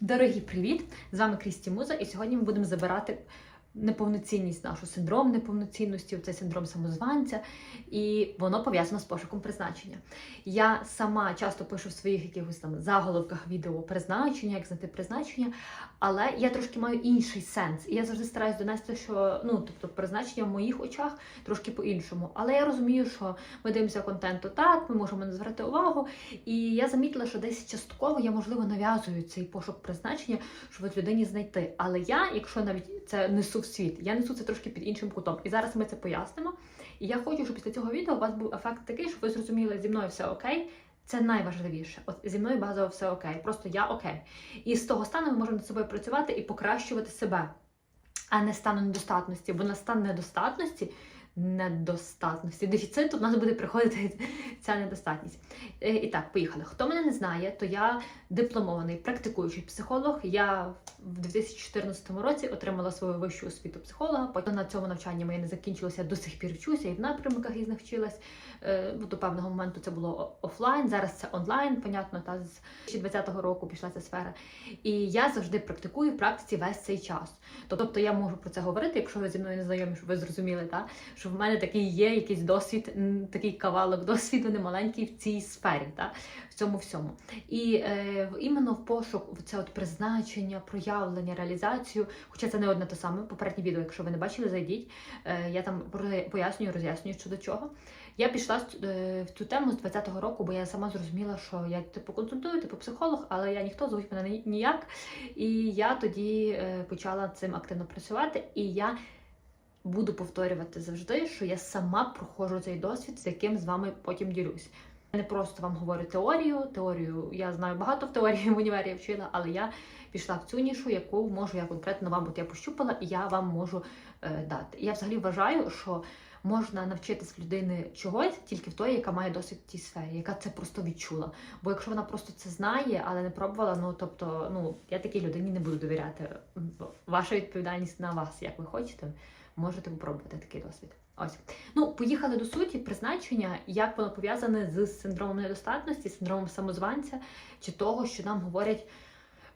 Дорогі привіт! З вами Крісті Муза, і сьогодні ми будемо забирати неповноцінність нашу синдром неповноцінності, цей синдром самозванця, і воно пов'язано з пошуком призначення. Я сама часто пишу в своїх якихось там заголовках відео призначення, як знайти призначення, але я трошки маю інший сенс. І я завжди стараюсь донести, що ну тобто призначення в моїх очах трошки по-іншому. Але я розумію, що ми дивимося контенту так, ми можемо не звертати увагу. І я замітила, що десь частково я можливо нав'язую цей пошук призначення, щоб от людині знайти. Але я, якщо навіть це несу в світ, я несу це трошки під іншим кутом. І зараз ми це пояснимо. І я хочу, щоб після цього відео у вас був ефект такий, щоб ви зрозуміли, зі мною все окей. Це найважливіше. От зі мною базово все окей. Просто я окей. І з того стану ми можемо над собою працювати і покращувати себе, а не стану недостатності. Бо на стан недостатності, недостатності, дефіциту в нас буде приходити ця недостатність. Е, І так, поїхали. Хто мене не знає, то я дипломований практикуючий психолог. Я в 2014 році отримала свою вищу освіту психолога. Потім на цьому навчанні моє не закінчилося, до сих пір вчуся і в напрямках різних вчилась. Е, До певного моменту це було офлайн, зараз це онлайн, понятно, та з 2020 року пішла ця сфера. І я завжди практикую в практиці весь цей час. Тобто я можу про це говорити, якщо ви зі мною не знайомі, щоб ви зрозуміли, та, що в мене такий є якийсь досвід, такий кавалок досвіду немаленький в цій сфері, та, в цьому всьому. І е, іменно в пошук в це от призначення, проявлення, реалізацію, хоча це не одне те саме. Попереднє відео, якщо ви не бачили, зайдіть. Е, я там пояснюю, роз'яснюю щодо чого. Я пішла в цю- е, в цю тему з 20-го року, бо я сама зрозуміла, що я типу консультую, типу психолог, але я ніхто звуть мене ніяк. І я тоді е, почала цим активно працювати. І я буду повторювати завжди, що я сама проходжу цей досвід, з яким з вами потім ділюсь. Я не просто вам говорю теорію. Теорію я знаю багато в теорії в універі вчила, але я пішла в цю нішу, яку можу я конкретно вам, от я пощупала, і я вам можу е, дати. Я взагалі вважаю, що можна навчитись людини чогось тільки в той, яка має досвід в тій сфері, яка це просто відчула. Бо якщо вона просто це знає, але не пробувала, ну тобто, ну я такій людині не буду довіряти. Ваша відповідальність на вас, як ви хочете, можете попробувати такий досвід. Ось. Ну, поїхали до суті, призначення, як воно пов'язане з синдромом недостатності, синдромом самозванця, чи того, що нам говорять.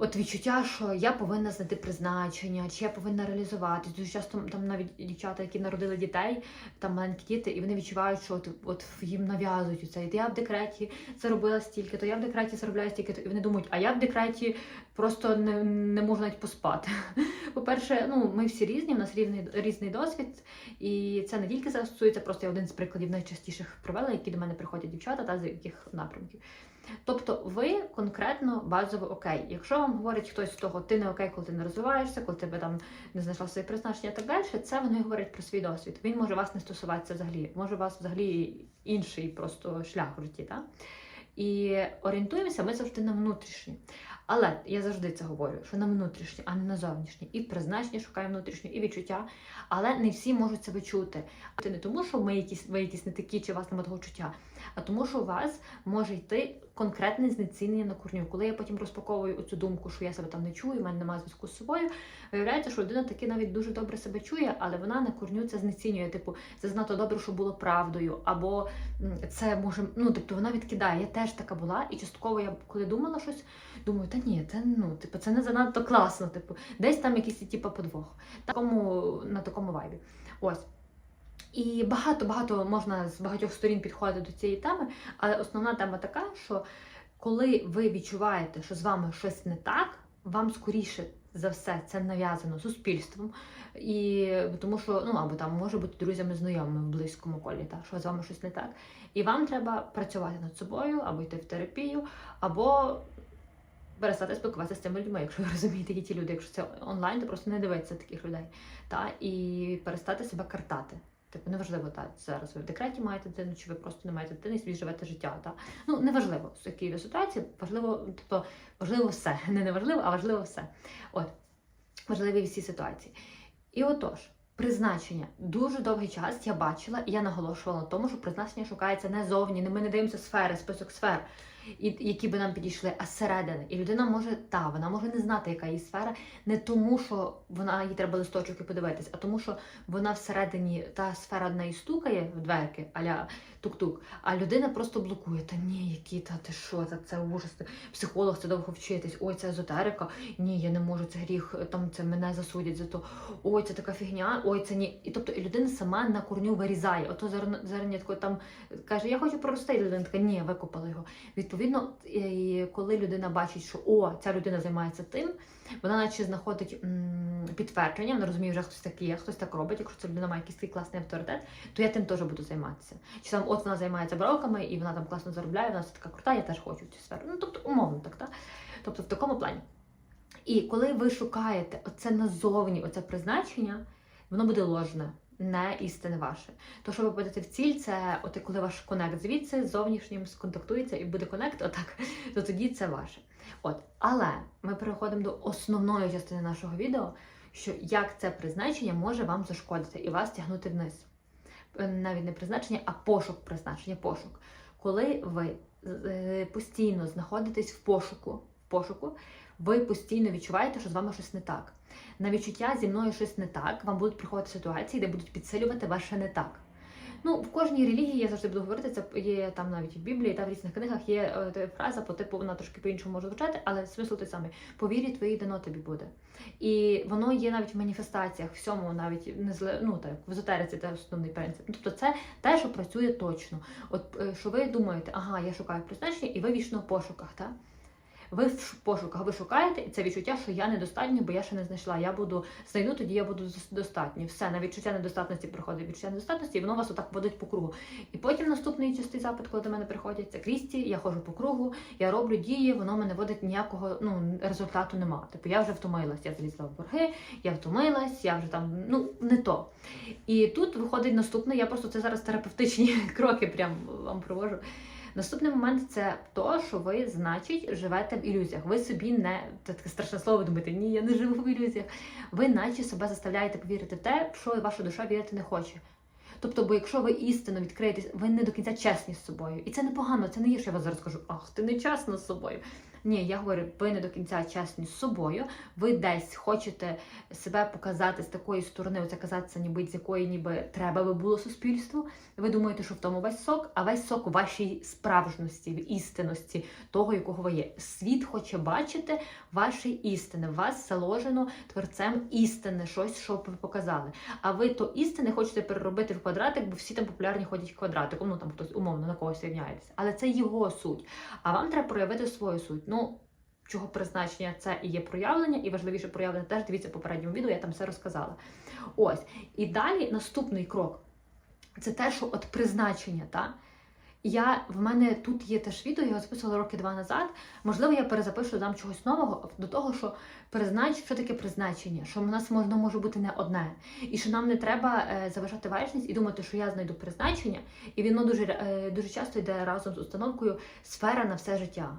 От відчуття, що я повинна знайти призначення, чи я повинна реалізуватись. Дуже часто там навіть дівчата, які народили дітей, там маленькі діти, і вони відчувають, що от, от їм нав'язують це. Я в декреті заробила стільки, то я в декреті заробляю стільки, то і вони думають, а я в декреті просто не, не можу навіть поспати. По-перше, ну ми всі різні, в нас різний, різний досвід, і це не тільки стосується, просто я один з прикладів найчастіших привела, які до мене приходять дівчата, та з яких напрямків. Тобто ви конкретно базово окей. Якщо вам говорить хтось з того, ти не окей, коли ти не розвиваєшся, коли тебе там не знайшла своє призначення і так далі, це вони говорять про свій досвід. Він може вас не стосуватися взагалі, може у вас взагалі інший просто шлях в житті. Так? І орієнтуємося ми завжди на внутрішнє. Але я завжди це говорю, що на внутрішнє, а не на зовнішнє. І призначення шукає внутрішнє, і відчуття. Але не всі можуть це відчути. Це не тому, що ми якісь, ви якісь не такі, чи вас немає того чуття, а тому, що у вас може йти конкретне знецінення на корню. Коли я потім розпаковую цю думку, що я себе там не чую, в мене немає зв'язку з собою, виявляється, що людина таки навіть дуже добре себе чує, але вона на корню це знецінює. Типу, це занадто добре, що було правдою, або це може, ну тобто вона відкидає. Я теж така була, і частково я коли думала щось, думаю, та ні, це ну, типу, це не занадто класно. Типу, десь там якийсь типу подвох. Такому на такому вайбі. Ось. І багато-багато можна з багатьох сторін підходити до цієї теми, але основна тема така, що коли ви відчуваєте, що з вами щось не так, вам скоріше за все це нав'язано суспільством, і тому що ну або там може бути друзями, знайомими в близькому колі, так, що з вами щось не так. І вам треба працювати над собою, або йти в терапію, або перестати спілкуватися з цими людьми, якщо ви розумієте, які ті люди. Якщо це онлайн, то просто не дивитися таких людей. Та, і перестати себе картати. Типу, неважливо, та, зараз ви в декреті маєте дитину, чи ви просто не маєте дитини і собі живете життя. Та? Ну, неважливо, з ви ситуації, важливо, тобто, важливо все. Не неважливо, а важливо все. От, важливі всі ситуації. І отож, призначення. Дуже довгий час я бачила, і я наголошувала на тому, що призначення шукається не зовні, не ми не дивимося сфери, список сфер. Які би нам підійшли, а зсередини. І людина може та, вона може не знати, яка її сфера, не тому, що вона їй треба листочок і подивитись, а тому, що вона всередині та сфера одна і стукає в дверки, аля тук-тук, а людина просто блокує. Та ні, які та ти що, та це ужас, психолог, це довго вчитись, ой, це езотерика, ні, я не можу, це гріх, там це мене засудять за то, ой, це така фігня, ой, це ні. І тобто людина сама на корню вирізає. Ото зернятко там каже, я хочу прорости, і людина така, ні, викопала його. Відповідно, коли людина бачить, що о, ця людина займається тим, вона наче знаходить м, підтвердження, вона розуміє, вже хтось так є, хтось так робить. Якщо ця людина має якийсь такий класний авторитет, то я тим теж буду займатися. Чи там от вона займається броками і вона там класно заробляє, вона все така крута, я теж хочу в цю сферу. Ну тобто умовно так, так? Тобто в такому плані. І коли ви шукаєте оце назовні, оце призначення, воно буде ложне, не істинне ваше. То, що ви будете в ціль, це от коли ваш конект звідси з зовнішнім сконтактується і буде конект, отак, то тоді це ваше. От, але ми переходимо до основної частини нашого відео, що як це призначення може вам зашкодити і вас тягнути вниз. Е, Навіть не призначення, а пошук призначення, пошук. Коли ви постійно знаходитесь в пошуку, в пошуку, ви постійно відчуваєте, що з вами щось не так. На відчуття зі мною щось не так, вам будуть приходити ситуації, де будуть підсилювати ваше не так. Ну, в кожній релігії я завжди буду говорити, це є там навіть в Біблії та в різних книгах є е, фраза по типу, вона трошки по-іншому може звучати, але смисл той самий. По вірі твоїй дано тобі буде. І воно є навіть в маніфестаціях, всьому, навіть не зле, ну так, в езотериці це основний принцип. Ну, Тобто це те, що працює точно. От е, що ви думаєте, ага, я шукаю призначення, і ви вічно в пошуках, так? Ви в пошуках, ви шукаєте, і це відчуття, що я недостатньо, бо я ще не знайшла. Я буду знайду, тоді я буду дос- достатньо. Все, на відчуття недостатності приходить відчуття недостатності, і воно вас отак водить по кругу. І потім наступний частий запит, коли до мене приходять, це Крісті, я ходжу по кругу, я роблю дії, воно мене водить ніякого ну, результату нема. Типу я вже втомилась, я залізла в борги, я втомилась, я вже там ну не то. І тут виходить наступне, я просто це зараз терапевтичні кроки прям вам провожу. Наступний момент це то, що ви, значить, живете в ілюзіях. Ви собі не це таке страшне слово думаєте, ні, я не живу в ілюзіях. Ви наче себе заставляєте повірити в те, що ваша душа вірити не хоче. Тобто, бо якщо ви істинно відкриєтесь, ви не до кінця чесні з собою. І це непогано, це не є, що я вас зараз кажу, ах, ти не чесна з собою. Ні, я говорю, ви не до кінця чесні з собою, ви десь хочете себе показати з такої сторони, оце казатися, ніби з якої ніби треба би було суспільству. Ви думаєте, що в тому весь сок, а весь сок вашій справжності, в істинності того, якого ви є. Світ хоче бачити ваші істини. Вас заложено творцем істини, щось, що ви показали. А ви то істини хочете переробити в квадратик, бо всі там популярні ходять квадратиком. Ну там хтось умовно на когось рівняється. Але це його суть. А вам треба проявити свою суть. Ну, чого призначення це і є проявлення, і важливіше проявлення теж дивіться в попередньому відео, я там все розказала. Ось. І далі наступний крок це те, що от призначення, та? Я, в мене тут є теж відео, я його записувала роки два назад. Можливо, я перезапишу додам чогось нового до того, що признач, що таке призначення, що в нас можна може бути не одне, і що нам не треба е, заважати важність і думати, що я знайду призначення, і воно дуже е, дуже часто йде разом з установкою сфера на все життя.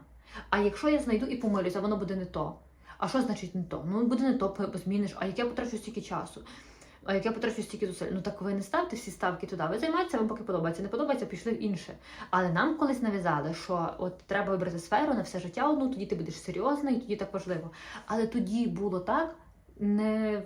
А якщо я знайду і помилюся, воно буде не то. А що значить не то? Ну буде не то, зміниш. А як я потрачу стільки часу? А як я потрачу стільки зусиль? Ну так ви не ставте всі ставки туди. Ви займаєтеся, вам поки подобається. Не подобається, пішли в інше. Але нам колись нав'язали, що от треба вибрати сферу на все життя одну, тоді ти будеш серйозна і тоді так важливо. Але тоді було так, не.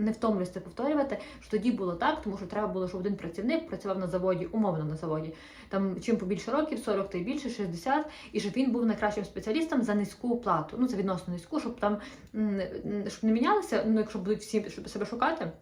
Не втомлююсь це повторювати, що тоді було так, тому що треба було, щоб один працівник працював на заводі, умовно на заводі. Там чим побільше років, 40 та й більше, 60, і щоб він був найкращим спеціалістом за низьку плату. Ну це відносно низьку, щоб там щоб не мінялися. Ну якщо будуть всі щоб себе шукати,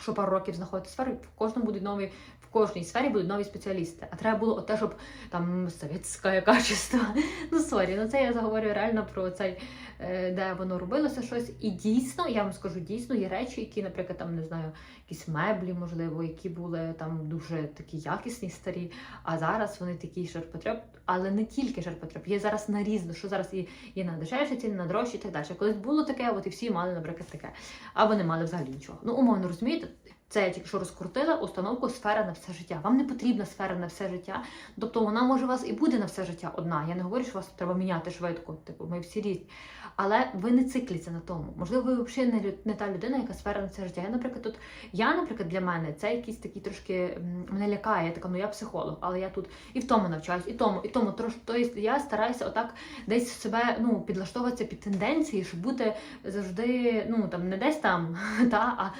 що пару років знаходити сфери, в кожному будуть нові, в кожній сфері будуть нові спеціалісти. А треба було те, щоб там совєтське качество. Ну сорі, ну це я заговорю реально про цей, де воно робилося щось. І дійсно, я вам скажу, дійсно є речі, які, наприклад, там не знаю, якісь меблі, можливо, які були там дуже такі якісні, старі. А зараз вони такі ширпотреб, але не тільки ширпотреб, є зараз на різно, що зараз і є на дешевші ціни, на дорожчі і так далі. Колись було таке, от і всі мали, наприклад, таке. Або не мали взагалі нічого. Ну, умовно розумієте, це я тільки що розкрутила установку сфера на все життя. Вам не потрібна сфера на все життя. Тобто вона може у вас і буде на все життя одна. Я не говорю, що вас треба міняти швидко, типу ми всі різні. Але ви не цикліться на тому. Можливо, ви взагалі не, не та людина, яка сфера на це життя. Я, наприклад, тут я, наприклад, для мене це якийсь такий трошки мене лякає. Я така, ну я психолог, але я тут і в тому навчаюсь, і тому, і тому. Трош, тобто я стараюся отак десь себе ну підлаштовуватися під тенденції, щоб бути завжди, ну там не десь там, та а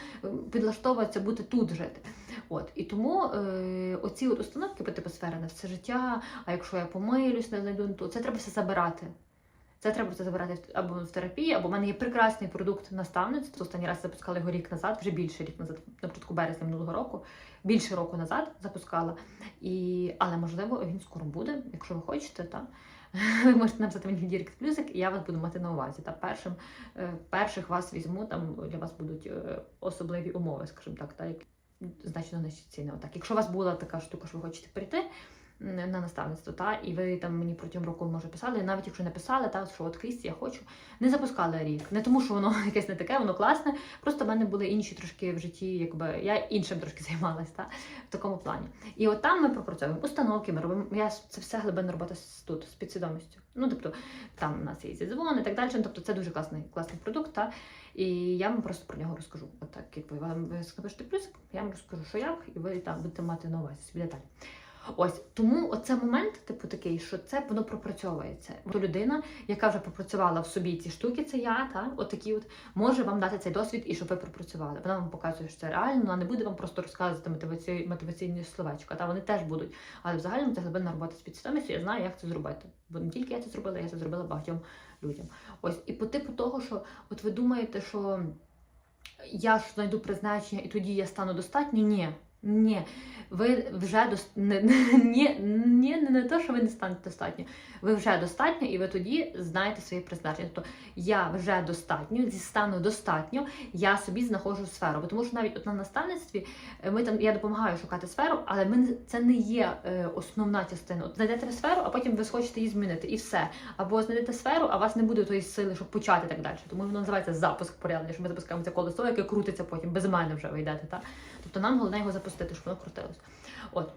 підлаштовуватися бути тут жити. От і тому е, оці от установки по типу сфери на все життя. А якщо я помилюсь, не знайду, то це треба все забирати. Це треба все забирати або в терапії, або в мене є прекрасний продукт наставництва. Останній раз запускала його рік назад, вже більше рік назад, на початку березня минулого року, більше року назад запускала. І, але можливо він скоро буде, якщо ви хочете, та ви можете написати мені Дірект плюсик, і я вас буду мати на увазі. Та першим е, перших вас візьму, там для вас будуть е, особливі умови, скажімо так, та як значно нижчі ціни. Отак. Якщо у вас була така штука, що ви хочете прийти на наставництво, та і ви там мені протягом року може писали, навіть якщо не писали, та що от Крісті, я хочу, не запускали рік. Не тому, що воно якесь не таке, воно класне. Просто в мене були інші трошки в житті, якби я іншим трошки займалась, та в такому плані. І от там ми пропрацьовуємо установки, ми робимо. Я це все глибинна робота тут з підсвідомістю. Ну тобто там у нас є зідзвон і так далі. Тобто це дуже класний класний продукт. Та і я вам просто про нього розкажу. Отак, як ви вам ви напишете плюсик, я вам розкажу, що як, і ви там будете мати на увазі собі деталі. Ось тому оце момент, типу такий, що це воно пропрацьовується. То людина, яка вже пропрацювала в собі ці штуки, це я, та отакі от може вам дати цей досвід і щоб ви пропрацювали. Вона вам показує, що це реально, вона не буде вам просто розказувати мотиваційні, мотиваційні словечка. Та вони теж будуть. Але в загальному це глибинна робота з підсвідомістю, я знаю, як це зробити. Бо не тільки я це зробила, я це зробила багатьом людям. Ось і по типу того, що от ви думаєте, що я ж знайду призначення і тоді я стану достатньо? Ні. Ні, ви вже дос... не, ні, не, не те, що ви не станете достатньо. Ви вже достатньо, і ви тоді знаєте своє призначення. Тобто я вже достатньо, зі стану достатньо, я собі знаходжу сферу. Тому що навіть от на наставництві е, ми там я допомагаю шукати сферу, але ми це не є е, основна частина. От знайдете сферу, а потім ви схочете її змінити, і все. Або знайдете сферу, а у вас не буде тої сили, щоб почати так далі. Тому воно називається запуск порядний, що ми запускаємо це колесо, яке крутиться потім, без мене вже ви йдете. Та? Тобто нам головне його запустити, щоб воно крутилось. От.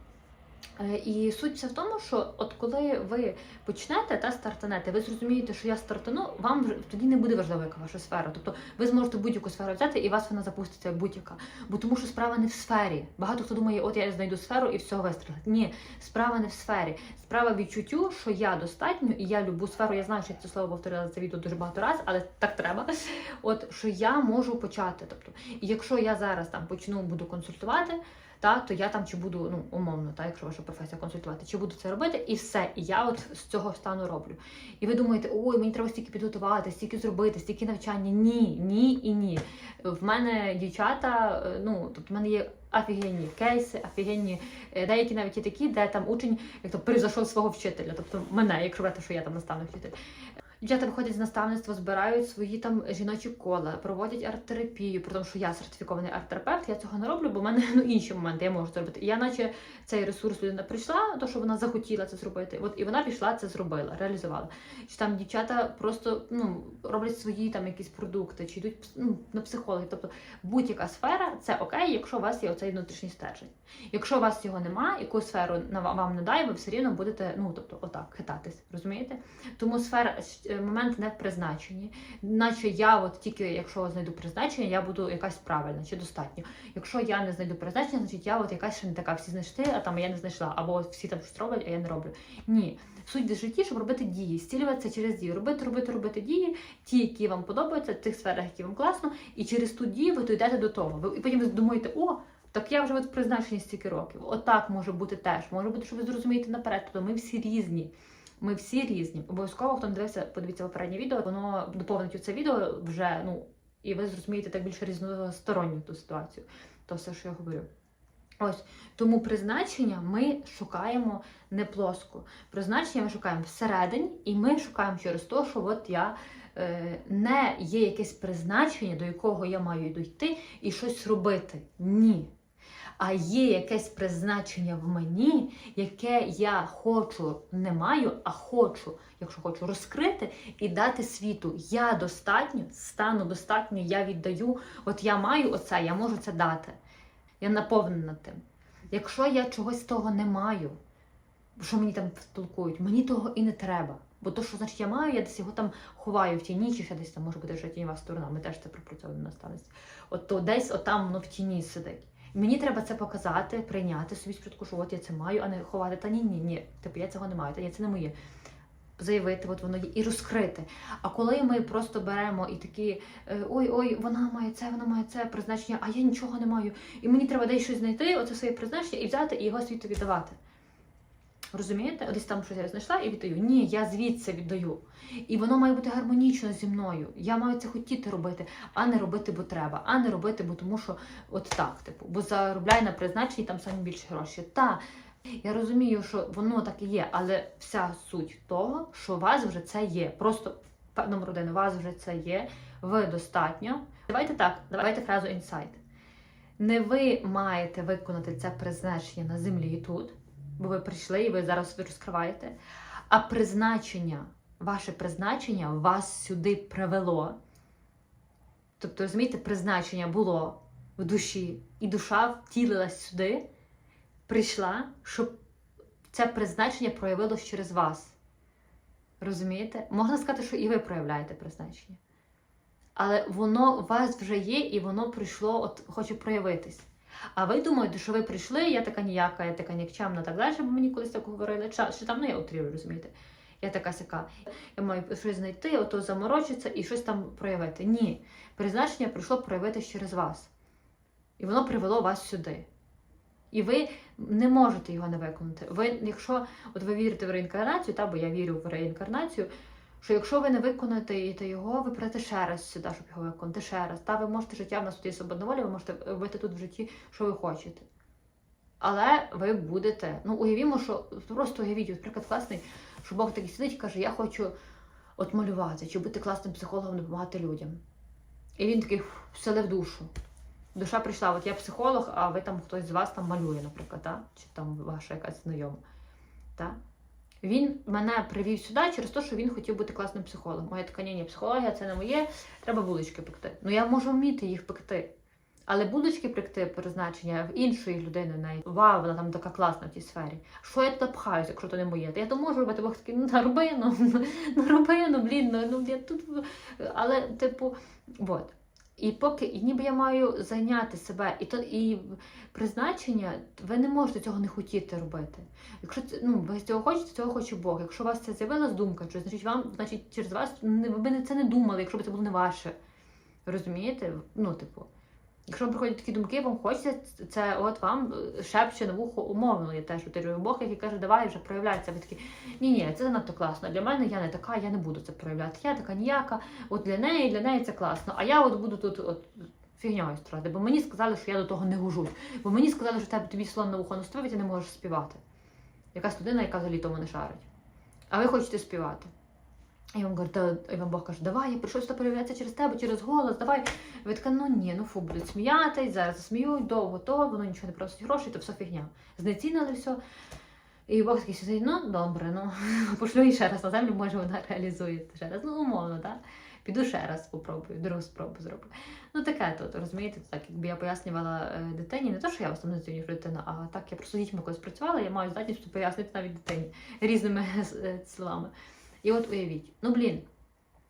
Е, І суть вся в тому, що от коли ви почнете та стартанете, ви зрозумієте, що я стартану, вам тоді не буде важливо, яка ваша сфера. Тобто ви зможете будь-яку сферу взяти, і вас вона запуститься будь-яка. Бо тому що справа не в сфері. Багато хто думає, от я знайду сферу і все вистрілить. Ні, справа не в сфері. Справа відчуттю, що я достатньо, і я любу сферу. Я знаю, що я це слово повторила це відео дуже багато разів, але так треба. От що я можу почати. Тобто, і якщо я зараз там почну буду консультувати. Та, то я там чи буду, ну умовно, та, якщо ваша професія консультувати, чи буду це робити, і все. І я от з цього стану роблю. І ви думаєте, ой, мені треба стільки підготувати, стільки зробити, стільки навчання. Ні, ні і ні. В мене дівчата, е, ну тобто в мене є офігенні кейси, офігенні, е, деякі навіть і такі, де там учень як то перезайшов свого вчителя, тобто мене, якщо брати, що я там наставник вчитель. Дівчата виходять з наставництва, збирають свої там жіночі кола, проводять арт-терапію, при тому, що я сертифікований арт-терапевт, я цього не роблю, бо в мене ну, інші моменти я можу це робити. І я наче цей ресурс людина прийшла, то що вона захотіла це зробити. От і вона пішла, це зробила, реалізувала. Чи там дівчата просто ну, роблять свої там якісь продукти, чи йдуть ну, на психологів. Тобто будь-яка сфера це окей, якщо у вас є оцей внутрішній стержень. Якщо у вас його немає, яку сферу вам не дає, ви все рівно будете, ну тобто, отак, хитатись, розумієте? Тому сфера момент не в призначенні, наче я, от тільки якщо знайду призначення, я буду якась правильна чи достатньо. Якщо я не знайду призначення, значить я от якась ще не така. Всі знайшли, а там я не знайшла, або всі там щось роблять, а я не роблю. Ні. Суть в житті, щоб робити дії, зцілюватися через дію, робити, робити, робити дії, ті, які вам подобаються, в тих сферах, які вам класно, і через ту дію ви дійдете до того. І потім ви думаєте, о. Так я вже от в призначенні стільки років. Отак може бути теж. Може бути, що ви зрозумієте наперед. Тобто ми всі різні. Ми всі різні. Обов'язково, хто не дивився, подивіться попереднє відео, воно доповнить це відео вже, ну, і ви зрозумієте так більше різносторонню ту ситуацію. То все, що я говорю. Ось тому призначення ми шукаємо не плоско. Призначення ми шукаємо всередині, і ми шукаємо через те, що от я е, не є якесь призначення, до якого я маю дійти і щось робити. Ні. А є якесь призначення в мені, яке я хочу, не маю, а хочу, якщо хочу розкрити і дати світу. Я достатньо, стану достатньо, я віддаю. От я маю оце, я можу це дати. Я наповнена тим. Якщо я чогось того не маю, що мені там толкують, мені того і не треба. Бо то, що значить я маю, я десь його там ховаю в тіні, чи ще десь там може бути вже тіньова сторона. Ми теж це пропрацьовуємо на наставництві. От то десь отам воно в тіні сидить. Мені треба це показати, прийняти собі спочатку, що от я це маю, а не ховати. Та ні, ні, ні. Типу я цього не маю, та ні, це не моє. Заявити, от воно є, і розкрити. А коли ми просто беремо і такі ой, ой, вона має це, вона має це призначення, а я нічого не маю. І мені треба десь щось знайти, оце своє призначення, і взяти і його світові віддавати. Розумієте? Десь там щось я знайшла і віддаю. Ні, я звідси віддаю. І воно має бути гармонічно зі мною. Я маю це хотіти робити, а не робити, бо треба, а не робити, бо тому що от так, типу, бо заробляй на призначенні там самі більше гроші. Та я розумію, що воно так і є, але вся суть того, що у вас вже це є. Просто номер один, у вас вже це є. Ви достатньо. Давайте так, давайте фразу інсайт. Не ви маєте виконати це призначення на землі і тут, бо ви прийшли і ви зараз розкриваєте. А призначення, ваше призначення вас сюди привело. Тобто, розумієте, призначення було в душі, і душа втілилась сюди, прийшла, щоб це призначення проявилось через вас. Розумієте? Можна сказати, що і ви проявляєте призначення. Але воно у вас вже є, і воно прийшло, от хоче проявитись. А ви думаєте, що ви прийшли, я така ніяка, я така нікчемна, так далі, бо мені колись так говорили, що там, ну я утрірую, розумієте? Я така сяка. Я маю щось знайти, ото заморочитися і щось там проявити. Ні. Призначення прийшло проявитись через вас. І воно привело вас сюди. І ви не можете його не виконати. Ви, якщо от ви вірите в реінкарнацію, та, бо я вірю в реінкарнацію, що якщо ви не виконаєте його, ви прийдете ще раз сюди, щоб його виконати ще раз. Та ви можете життя в нас тут є свободна ви можете робити тут в житті, що ви хочете. Але ви будете, ну уявімо, що просто уявіть, от приклад класний, що Бог такий сидить і каже, я хочу от малювати, чи бути класним психологом, допомагати людям. І він такий «Фу, вселив душу. Душа прийшла, от я психолог, а ви там хтось з вас там малює, наприклад, та? чи там ваша якась знайома. Та? Він мене привів сюди через те, що він хотів бути класним психологом. Моя така, ні, ні, психологія це не моє, треба булочки пекти. Ну я можу вміти їх пекти. Але булочки пекти призначення в іншої людини неї. Вау, вона там така класна в тій сфері. Що я туди пхаюся, якщо то не моє? Я то можу робити, Бог такий, ну та роби, ну, ну роби, ну блін, ну, ну я тут. Але, типу, от. І поки і ніби я маю зайняти себе, і то і призначення, ви не можете цього не хотіти робити. Якщо ну ви цього хочете, цього хоче Бог. Якщо у вас це з'явилась думка, що значить вам, значить, через вас ви б це не думали, якщо б це було не ваше. Розумієте? Ну, типу. Якщо вам приходять такі думки, вам хочеться, це от вам е, шепче на вухо умовно. Я теж утирюю Бог, який каже, давай вже проявляється. Ви такі, ні, ні, це занадто класно. Для мене я не така, я не буду це проявляти. Я така ніяка. От для неї, для неї це класно. А я от буду тут от фігньою страдати, бо мені сказали, що я до того не гожусь. Бо мені сказали, що тебе тобі слон на вухо настроїть, і не можеш співати. Якась людина, яка взагалі тому не шарить. А ви хочете співати. І вам говорить, та- і вам Бог каже, давай, я прийшов сюди проявлятися через тебе, через голос, давай. Ви така, ну ні, ну фу, будуть сміятись, зараз засміють, довго то, воно нічого не просить грошей, то все фігня. Знецінили все. І Бог такий сидить, ну добре, ну пошлю її ще раз на землю, може вона реалізує ще раз. Ну, умовно, так? Піду ще раз спробую, другу спробу зроблю. Ну таке тут, розумієте, так якби я пояснювала е, дитині, не то, що я вас там не зацінюю а так я просто дітьми колись працювала, я маю здатність пояснити навіть дитині різними е, словами. І от уявіть, ну блін,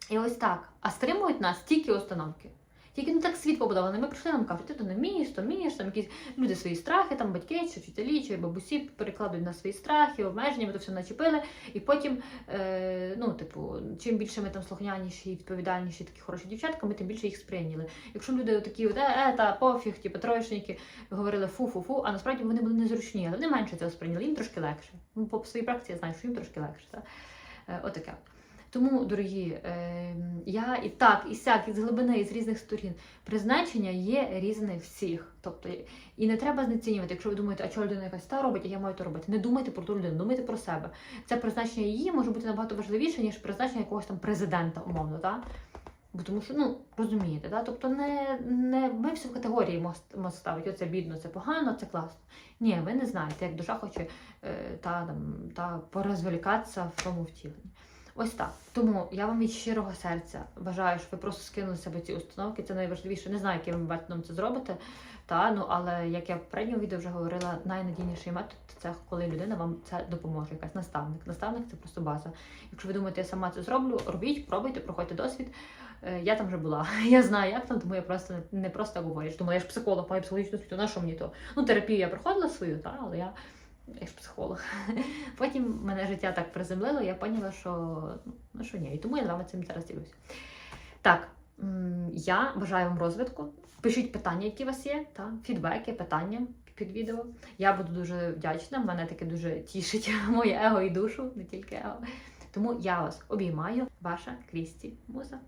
і ось так. А стримують нас тільки установки. Тільки не так світ побудований. Ми прийшли нам кажуть, ти то не вмієш, то там якісь люди свої страхи, там батьки, чи вчителі, чи бабусі перекладують на свої страхи, обмеження, ми то все начепили. І потім, е, ну, типу, чим більше ми там слухняніші, відповідальніші, такі хороші дівчатка, ми тим більше їх сприйняли. Якщо люди такі, е, е, та пофіг, типу, троєчники, говорили фу-фу-фу, а насправді вони були незручні, але вони менше цього сприйняли, їм трошки легше. Ну, по своїй практиці я знаю, що їм трошки легше. Так? Е, Отаке. Тому, дорогі, е, я і так, і сяк, і з глибини, і з різних сторін. Призначення є різне всіх. Тобто, і не треба знецінювати, якщо ви думаєте, а чого людина якась та робить, а я маю то робити. Не думайте про ту людину, думайте про себе. Це призначення її може бути набагато важливіше, ніж призначення якогось там президента, умовно, так? Бо тому що, ну, розумієте, да? тобто не, не ми всі в категорії можемо ставити, оце бідно, це погано, це класно. Ні, ви не знаєте, як душа хоче е, та, там, та порозволікатися в тому втіленні. Ось так. Тому я вам від щирого серця бажаю, щоб ви просто скинули себе ці установки. Це найважливіше. Не знаю, яким методом це зробите. Та ну але як я в попередньому відео вже говорила, найнадійніший метод це коли людина вам це допоможе. Якась наставник. Наставник це просто база. Якщо ви думаєте, я сама це зроблю, робіть, пробуйте, проходьте досвід. Е, Я там вже була. Я знаю, як там, тому я просто не, просто говорю. Думаю, я ж психолог, маю психологічну освіту, на що мені то? Ну, терапію я проходила свою, та, але я, я ж психолог. Потім мене життя так приземлило, я поняла, що ну що ні, і тому я з вами цим зараз ділюся. Так, я бажаю вам розвитку. Пишіть питання, які у вас є, та, фідбеки, питання під відео. Я буду дуже вдячна. Мене таке дуже тішить моє его і душу, не тільки его. Тому я вас обіймаю, ваша Крісті Муза.